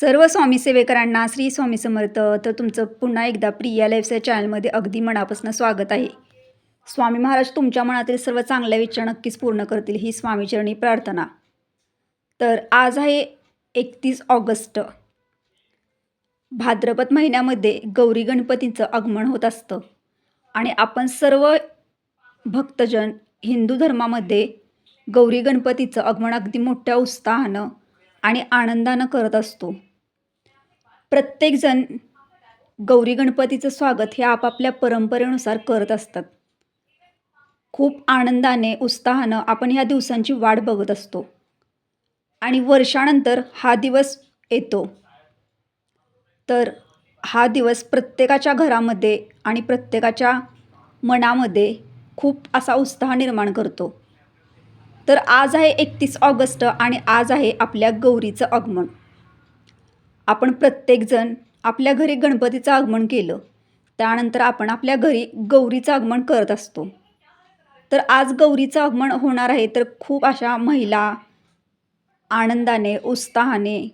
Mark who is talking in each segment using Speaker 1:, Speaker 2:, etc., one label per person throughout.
Speaker 1: सर्व स्वामी सेवेकरांना श्री स्वामी समर्थ. तर तुमचं पुन्हा एकदा प्रिया लाईफस्टाईल चॅनलमध्ये अगदी मनापासून स्वागत आहे. स्वामी महाराज तुमच्या मनातील सर्व चांगल्या विचार नक्कीच पूर्ण करतील ही स्वामीचरणी प्रार्थना. तर आज आहे एकतीस ऑगस्ट. भाद्रपद महिन्यामध्ये गौरी गणपतीचं आगमन होत असतं. आणि आपण सर्व भक्तजन हिंदू धर्मामध्ये गौरी गणपतीचं आगमन अगदी मोठ्या उत्साहानं आणि आनंदानं करत असतो. प्रत्येकजण गौरी गणपतीचं स्वागत हे आपापल्या परंपरेनुसार करत असतात. खूप आनंदाने उत्साहानं आपण ह्या दिवसांची वाट बघत असतो. आणि वर्षानंतर हा दिवस येतो. तर हा दिवस प्रत्येकाच्या घरामध्ये आणि प्रत्येकाच्या मनामध्ये खूप असा उत्साह निर्माण करतो. तर आज आहे एकतीस ऑगस्ट आणि आज आहे आपल्या गौरीचं आगमन. आपण प्रत्येकजण आपल्या घरी गणपतीचं आगमन केलं त्यानंतर आपण आपल्या घरी गौरीचं आगमन करत असतो. तर आज गौरीचं आगमन होणार आहे तर खूप अशा महिला आनंदाने उत्साहाने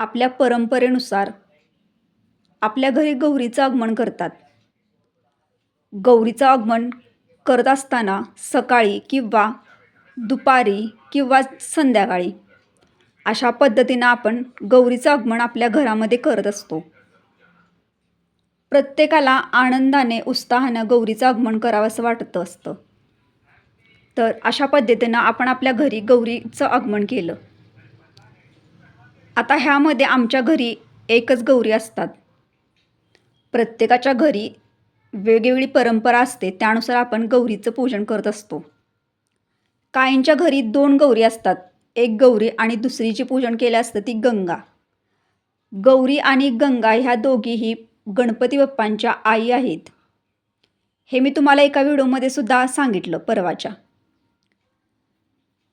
Speaker 1: आपल्या परंपरेनुसार आपल्या घरी गौरीचं आगमन करतात. गौरीचं आगमन करत असताना सकाळी किंवा दुपारी किंवा संध्याकाळी अशा पद्धतीनं आपण गौरीचं आगमन आपल्या घरामध्ये करत असतो. प्रत्येकाला आनंदाने उत्साहानं गौरीचं आगमन करावंसं वाटतं असतं. तर अशा पद्धतीनं आपण आपल्या घरी गौरीचं आगमन केलं. आता ह्यामध्ये आमच्या घरी एकच गौरी असतात. प्रत्येकाच्या घरी वेगवेगळी परंपरा असते त्यानुसार आपण गौरीचं पूजन करत असतो. काहींच्या घरी दोन गौरी असतात. एक गौरी आणि दुसरीची पूजन केलं असतं ती गंगा. गौरी आणि गंगा ह्या दोघीही गणपती बाप्पांच्या आई आहेत. हे मी तुम्हाला एका व्हिडिओमध्ये सुद्धा सांगितलं परवाच्या.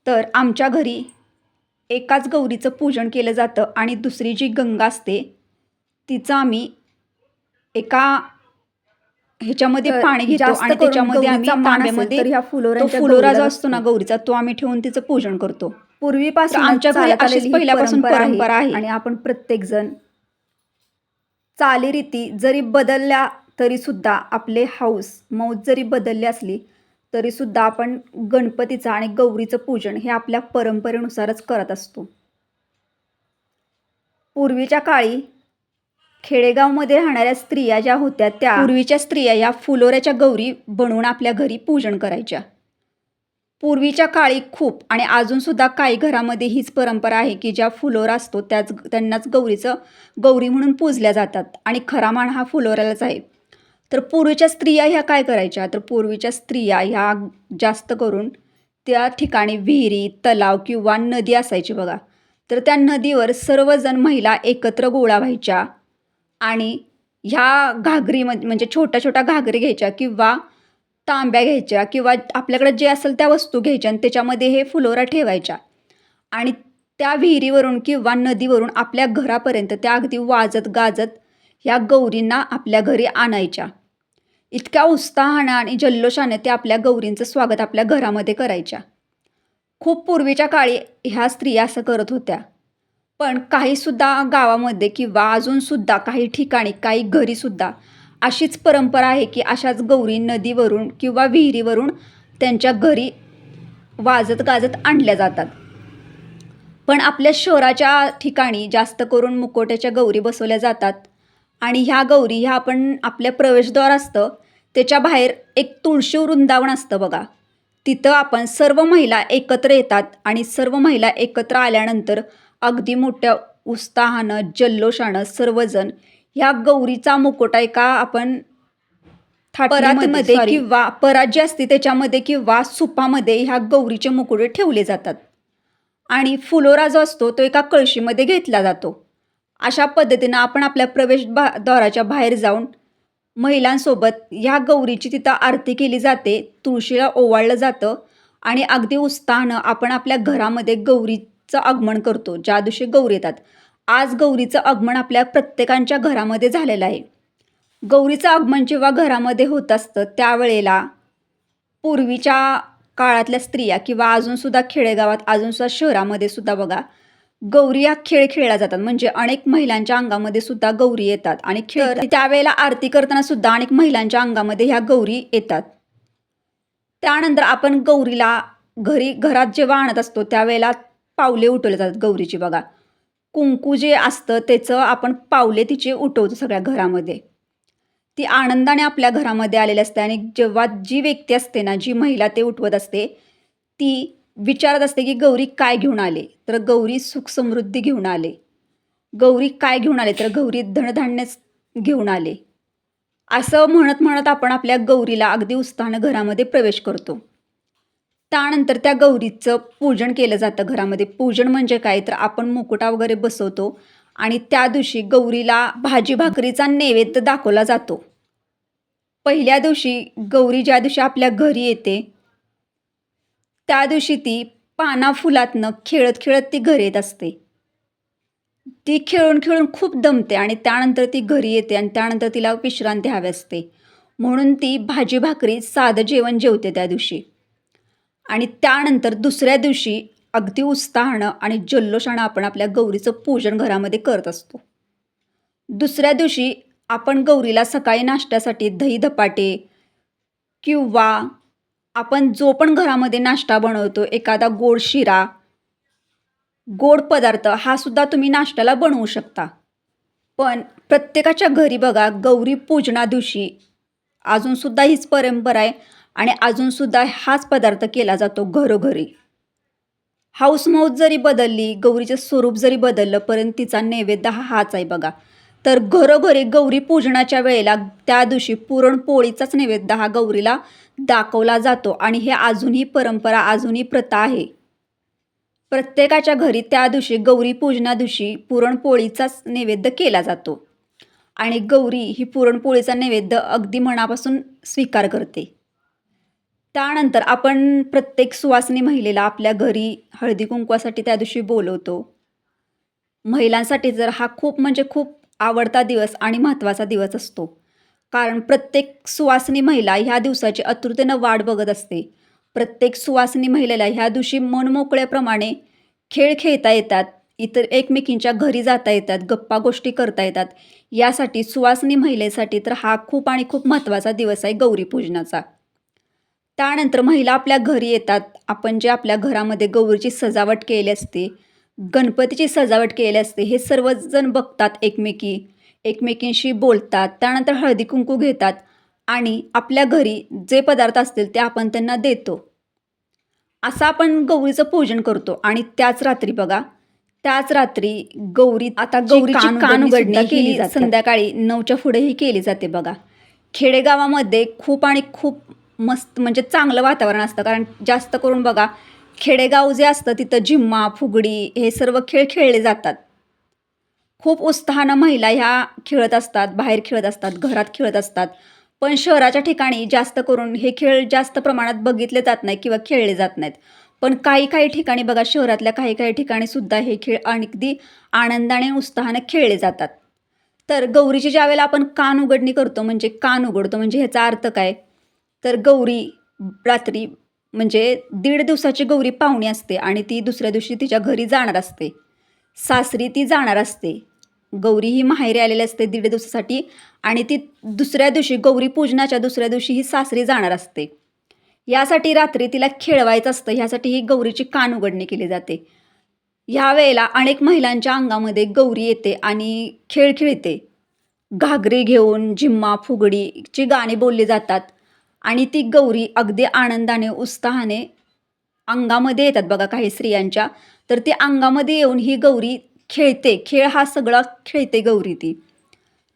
Speaker 1: तर आमच्या घरी एकाच गौरीचं पूजन केलं जातं आणि दुसरी जी गंगा असते तिचं आम्ही एका ह्याच्यामध्ये
Speaker 2: तर
Speaker 1: पाणी घेतो
Speaker 2: जास्त
Speaker 1: आणि
Speaker 2: करून
Speaker 1: त्याच्यामध्ये आम्ही
Speaker 2: गौरीचा मान असेल
Speaker 1: तांब्यामध्ये
Speaker 2: तर ह्या
Speaker 1: तो
Speaker 2: फुलोऱ्यांच्या
Speaker 1: फुलोरा जो
Speaker 2: गौरीला
Speaker 1: असतो ना गौरीचा तो आम्ही ठेवून तिचं पूजन करतो.
Speaker 2: पूर्वीपासून
Speaker 1: तर आमच्या घरी अशीच पहिल्यापासून परंपरा आहे.
Speaker 2: आणि आपण प्रत्येकजण चालीरीती जरी बदलल्या तरी सुद्धा आपले हाऊस मौज जरी बदलली असली तरी सुद्धा आपण गणपतीचं आणि गौरीचं पूजन हे आपल्या परंपरेनुसारच करत असतो. पूर्वीच्या काळी खेडेगावमध्ये राहणाऱ्या स्त्रिया ज्या होत्या त्या
Speaker 1: पूर्वीच्या स्त्रिया या फुलोऱ्याच्या गौरी बनवून आपल्या घरी पूजन करायच्या. पूर्वीच्या काळी खूप आणि अजूनसुद्धा काही घरामध्ये हीच परंपरा आहे की ज्या फुलोरा असतो त्याच त्यांनाच गौरीचं गौरी म्हणून पूजल्या जातात आणि खरा मान हा फुलोऱ्यालाच आहे. तर पूर्वीच्या स्त्रिया ह्या काय करायच्या? तर पूर्वीच्या स्त्रिया ह्या जास्त करून त्या ठिकाणी विहिरी तलाव किंवा नदी असायची बघा. तर त्या नदीवर सर्वजण महिला एकत्र गोळा व्हायच्या. आणि ह्या घागरीमध्ये म्हणजे छोट्या छोट्या घागरी घ्यायच्या किंवा तांब्या घ्यायच्या किंवा आपल्याकडे जे असेल त्या वस्तू घ्यायच्या आणि त्याच्यामध्ये हे फुलोरा ठेवायच्या. आणि त्या विहिरीवरून किंवा नदीवरून आपल्या घरापर्यंत त्या अगदी वाजत गाजत ह्या गौरींना आपल्या घरी आणायच्या. इतक्या उत्साहानं आणि जल्लोषाने ते आपल्या गौरींचं स्वागत आपल्या घरामध्ये करायच्या. खूप पूर्वीच्या काळी ह्या स्त्रिया असं करत होत्या. पण काहीसुद्धा गावामध्ये किंवा अजूनसुद्धा काही ठिकाणी काही घरीसुद्धा अशीच परंपरा आहे की अशाच गौरी नदीवरून किंवा विहिरीवरून त्यांच्या घरी वाजत गाजत आणल्या जातात. पण आपल्या शहराच्या ठिकाणी जास्त करून मुकोट्याच्या गौरी बसवल्या जातात आणि ह्या गौरी ह्या आपण आपल्या प्रवेशद्वार असतं त्याच्या बाहेर एक तुळशी वृंदावन असतं बघा. तिथं आपण सर्व महिला एकत्र येतात आणि सर्व महिला एकत्र आल्यानंतर अगदी मोठ्या उत्साहानं जल्लोषानं सर्वजण ह्या गौरीचा मुकोटा एका आपण
Speaker 2: sorry.
Speaker 1: किंवा परात जी असते त्याच्यामध्ये किंवा सुपामध्ये ह्या गौरीचे मुकुटे ठेवले जातात. आणि फुलोरा जो असतो तो एका कळशीमध्ये घेतला जातो. अशा पद्धतीनं आपण आपल्या प्रवेश बा द्वाराच्या बाहेर जाऊन महिलांसोबत ह्या गौरीची तिथं आरती केली जाते. तुळशीला ओवाळलं जातं. आणि अगदी उत्साहानं आपण आपल्या घरामध्ये गौरीचं आगमन करतो ज्या दिवशी गौरी येतात. आज गौरीचं आगमन आपल्या प्रत्येकांच्या घरामध्ये झालेलं आहे. गौरीचं आगमन जेव्हा घरामध्ये होत असतं त्यावेळेला पूर्वीच्या काळातल्या स्त्रिया किंवा अजूनसुद्धा खेडेगावात अजूनसुद्धा शहरामध्ये सुद्धा बघा गौरी या खेळ खेळल्या जातात. म्हणजे अनेक महिलांच्या अंगामध्ये सुद्धा गौरी येतात आणि खेळ त्यावेळेला आरती करताना सुद्धा अनेक महिलांच्या अंगामध्ये ह्या गौरी येतात. त्यानंतर आपण गौरीला घरी घरात जेव्हा आणत असतो त्यावेळेला पावले उठवले जातात गौरीची. बघा कुंकू जे असतं त्याचं आपण पावले तिचे उठवतो सगळ्या घरामध्ये. ती आनंदाने आपल्या घरामध्ये आलेली असते आणि जेव्हा जी व्यक्ती असते ना जी महिला ते उठवत असते ती विचारत असते की गौरी काय घेऊन आले? तर गौरी सुख समृद्धी घेऊन आले. गौरी काय घेऊन आले? तर गौरी धनधान्यच घेऊन आले. असं म्हणत म्हणत आपण आपल्या गौरीला अगदी उत्साहानं घरामध्ये प्रवेश करतो. त्यानंतर त्या गौरीचं पूजन केलं जातं घरामध्ये. पूजन म्हणजे काय? तर आपण मुकुटा वगैरे बसवतो आणि त्या दिवशी गौरीला भाजी भाकरीचा नैवेद्य दाखवला जातो. पहिल्या दिवशी गौरी ज्या दिवशी आपल्या घरी येते त्या दिवशी ती पाना फुलातनं खेळत खेळत ती घरी येत असते. ती खेळून खेळून खूप दमते आणि त्यानंतर ती घरी येते आणि त्यानंतर तिला विश्रांती हवी असते. म्हणून ती भाजी भाकरी साधं जेवण जेवते त्या दिवशी. आणि त्यानंतर दुसऱ्या दिवशी अगदी उत्साहानं आणि जल्लोषानं आपण आपल्या गौरीचं पूजन घरामध्ये करत असतो. दुसऱ्या दिवशी आपण गौरीला सकाळी नाश्त्यासाठी दही धपाटे किंवा आपण जो पण घरामध्ये नाश्ता बनवतो एखादा गोड शिरा गोड पदार्थ हा सुद्धा तुम्ही नाश्त्याला बनवू शकता. पण प्रत्येकाच्या घरी बघा गौरी पूजना दिवशी अजूनसुद्धा हीच परंपरा आहे. आणि अजूनसुद्धा हाच पदार्थ केला जातो घरोघरी. हाऊसमौज जरी बदलली गौरीचं स्वरूप जरी बदललं परंतु तिचा नैवेद्य हा हाच आहे बघा. तर घरोघरी गौरी पूजनाच्या वेळेला त्या दिवशी पुरणपोळीचाच नैवेद्य हा गौरीला दाखवला जातो आणि हे अजूनही परंपरा अजूनही प्रथा आहे. प्रत्येकाच्या घरी त्या दिवशी गौरी पूजना दिवशी पुरणपोळीचाच नैवेद्य केला जातो. आणि गौरी ही पुरणपोळीचा नैवेद्य अगदी मनापासून स्वीकार करते. त्यानंतर आपण प्रत्येक सुवासिनी महिलेला आपल्या घरी हळदी कुंकवासाठी त्या दिवशी बोलवतो. महिलांसाठी जर हा खूप म्हणजे खूप आवडता दिवस आणि महत्त्वाचा दिवस असतो. कारण प्रत्येक सुवासिनी महिला ह्या दिवसाची आतुरतेनं वाट बघत असते. प्रत्येक सुवासिनी महिलेला ह्या दिवशी मनमोकळ्याप्रमाणे खेळ खेळता येतात इतर एकमेकींच्या घरी जाता येतात गप्पा गोष्टी करता येतात. यासाठी सुवासिनी महिलेसाठी तर हा खूप आणि खूप महत्त्वाचा दिवस आहे गौरीपूजनाचा. त्यानंतर महिला आपल्या घरी येतात. आपण जे आपल्या घरामध्ये गौरीची सजावट केली असते गणपतीची सजावट केली असते हे सर्वजण बघतात एकमेकी एकमेकींशी बोलतात त्यानंतर हळदी कुंकू घेतात आणि आपल्या घरी जे पदार्थ असतील ते आपण त्यांना देतो. असं आपण गौरीचं पूजन करतो आणि त्याच रात्री बघा त्याच रात्री गौरी आता गौरीची कान उघडणी केली संध्याकाळी नऊच्या पुढेही केली जाते बघा. खेडेगावामध्ये खूप आणि खूप मस्त म्हणजे चांगलं वातावरण असतं. कारण जास्त करून बघा खेडेगाव जे असतं तिथं जिम्मा फुगडी हे सर्व खेळ खेळले जातात. खूप उत्साहानं महिला ह्या खेळत असतात बाहेर खेळत असतात घरात खेळत असतात. पण शहराच्या ठिकाणी जास्त करून हे खेळ जास्त प्रमाणात बघितले जात नाही किंवा खेळले जात नाहीत. पण काही काही ठिकाणी बघा शहरातल्या काही काही ठिकाणी सुद्धा हे खेळ अगदी आनंदाने उत्साहानं खेळले जातात. तर गौरीची ज्यावेळेला आपण कान उघडणी करतो म्हणजे कान उघडतो म्हणजे ह्याचा अर्थ काय? तर गौरी रात्री म्हणजे दीड दिवसाची गौरी पाहुणी असते आणि ती दुसऱ्या दिवशी तिच्या घरी जाणार असते. सासरी ती जाणार असते. गौरी ही माहेरी आलेली असते दीड दिवसासाठी आणि ती दुसऱ्या दिवशी गौरी पूजनाच्या दुसऱ्या दिवशी ही सासरी जाणार असते. यासाठी रात्री तिला खेळवायचं असतं. ह्यासाठी ही गौरीची कान उघडणी केली जाते. ह्या वेळेला अनेक महिलांच्या अंगामध्ये गौरी येते आणि खेळ खेळते. घागरी घेऊन झिम्मा फुगडीची गाणी बोलली जातात. आणि ती गौरी अगदी आनंदाने उत्साहाने अंगामध्ये येतात. बघा काही स्त्रियांच्या. तर ती अंगामध्ये येऊन ही गौरी खेळते. खेळ हा सगळा खेळते गौरी ती.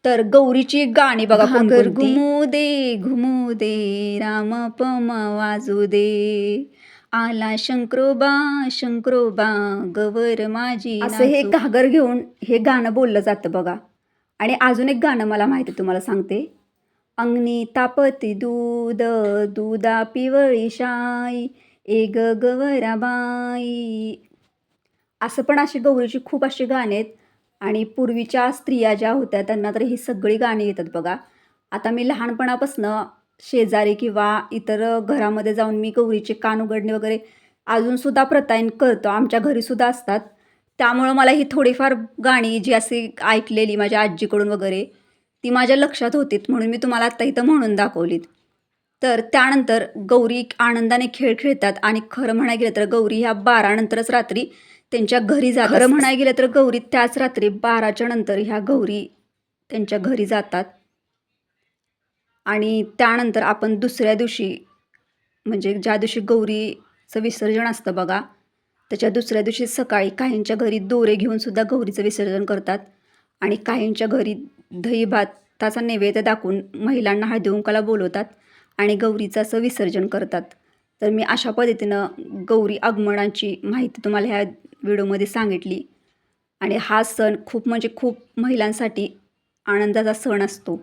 Speaker 1: तर गौरीची गाणी बघा
Speaker 2: घागर
Speaker 1: घुमू दे घुमू दे राम पम वाजू दे. आला शंकरोबा शंकरोबा गवर माझी असं हे घागर घेऊन हे गाणं बोललं जातं बघा. आणि अजून एक गाणं मला माहिती तुम्हाला सांगते. अंगणी तापती दूध दुधा पिवळी शाई ए ग गवराबाई असं पण अशी गौरीची खूप अशी गाणी आहेत. आणि पूर्वीच्या स्त्रिया ज्या होत्या त्यांना तर ही सगळी गाणी येतात बघा. आता मी लहानपणापासनं शेजारी किंवा इतर घरामध्ये जाऊन मी गौरीचे कान उघडणे वगैरे अजूनसुद्धा प्रतायन करतो. आमच्या घरीसुद्धा असतात. त्यामुळं मला ही थोडीफार गाणी जी अशी ऐकलेली माझ्या आजीकडून वगैरे ती माझ्या लक्षात होतीत म्हणून मी तुम्हाला आत्ता इथं म्हणून दाखवलीत. तर त्यानंतर गौरी आनंदाने खेळ खेळतात आणि खरं म्हणायला गेलं तर गौरी ह्या बारानंतरच रात्री त्यांच्या घरी जातात. खरं म्हणायला गेलं तर गौरी त्याच रात्री बाराच्या नंतर ह्या गौरी त्यांच्या घरी जातात. आणि त्यानंतर आपण दुसऱ्या दिवशी म्हणजे ज्या दिवशी गौरीचं विसर्जन असतं बघा त्याच्या दुसऱ्या दिवशी सकाळी काहींच्या घरी दोरे घेऊन सुद्धा गौरीचं विसर्जन करतात. आणि काहींच्या घरी दही भाताचा नैवेद्य दाखवून महिलांना हळदीकुंकाला बोलवतात आणि गौरीचं असं विसर्जन करतात. तर मी अशा पद्धतीनं गौरी आगमनाची माहिती तुम्हाला ह्या व्हिडिओमध्ये सांगितली. आणि हा सण खूप म्हणजे खूप महिलांसाठी आनंदाचा सण असतो.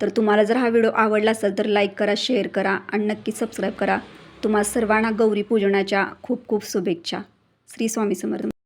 Speaker 1: तर तुम्हाला जर हा व्हिडिओ आवडला असेल तर लाईक करा शेअर करा आणि नक्की सबस्क्राईब करा. तुम्हा सर्वांना गौरी पूजनाच्या खूप खूप शुभेच्छा. श्री स्वामी समर्थ.